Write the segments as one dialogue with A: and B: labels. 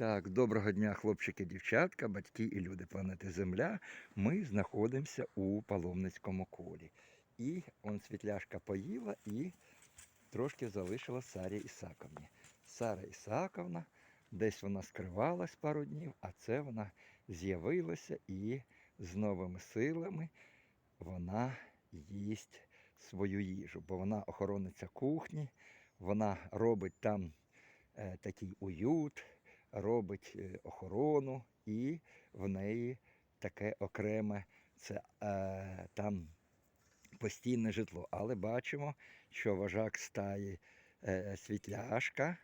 A: Так, доброго дня, хлопчики, дівчатка, батьки і люди планети Земля. Ми знаходимося у паломницькому колі. І он світляшка поїла і трошки залишила Сарі Ісаковні. Сара Ісаковна, десь вона скривалась пару днів, а це вона з'явилася і з новими силами вона їсть свою їжу, бо вона охорониця кухні, вона робить там е, такий уют, робить е, охорону, і в неї таке окреме це е, там постійне житло. Але бачимо, що вожак стаї е, світляшка,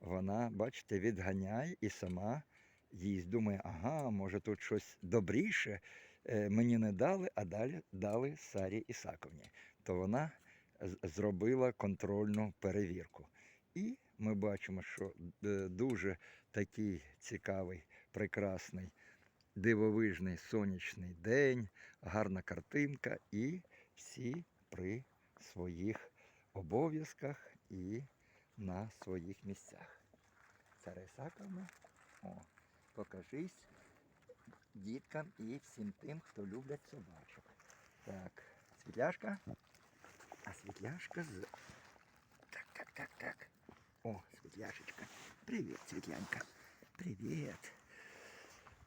A: вона, бачите, відганяє і сама їсть. Думає, ага, може тут щось добріше е, мені не дали, а далі дали Сарі Ісаковні. То вона зробила контрольну перевірку. І ми бачимо, що е, дуже такий цікавий, прекрасний, дивовижний сонячний день, гарна картинка, і всі при своїх обов'язках і на своїх місцях. Царе Ісаковна, о, покажись діткам і всім тим, хто люблять собачок. Так, світляшка. А світляшка з. Так, так, так, так. О, світляшечка. Привіт, світлянка. Привіт.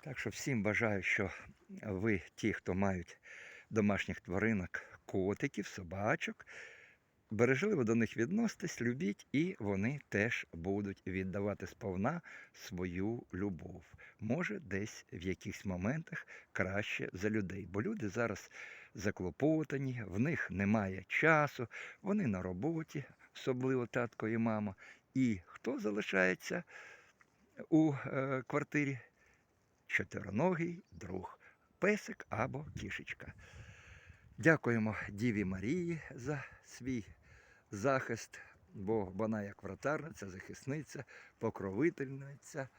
A: Так що всім бажаю, що ви, ті, хто мають домашніх тваринок, котиків, собачок, бережливо до них відноситесь, любіть, і вони теж будуть віддавати сповна свою любов. Може, десь в якихось моментах краще за людей. Бо люди зараз заклопотані, в них немає часу, вони на роботі, особливо татко і мама. І хто залишається у е, квартирі? Чотироногий друг, песик або кішечка. Дякуємо Діві Марії за свій захист, бо вона як вратарниця, захисниця, покровительниця,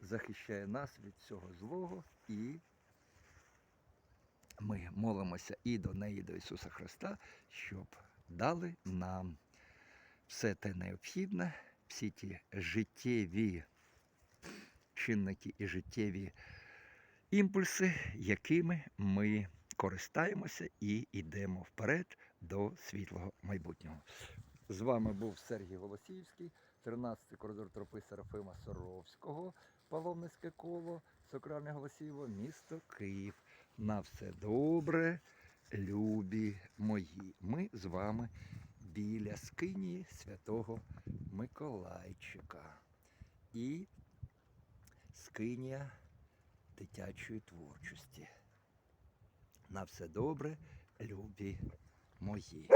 A: захищає нас від цього злого і ми молимося і до неї, і до Ісуса Христа, щоб дали нам все те необхідне, всі ті життєві чинники і життєві імпульси, якими ми користаємося і йдемо вперед до світлого майбутнього. З вами був Сергій Голосіївський, 13-й коридор тропи Серафима Соровського, паломницьке коло, Сокральне Голосіїво, місто Київ. На все добре, любі мої. Ми з вами біля скині святого Миколайчика. І скинія дитячої творчості. На все добре, любі мої.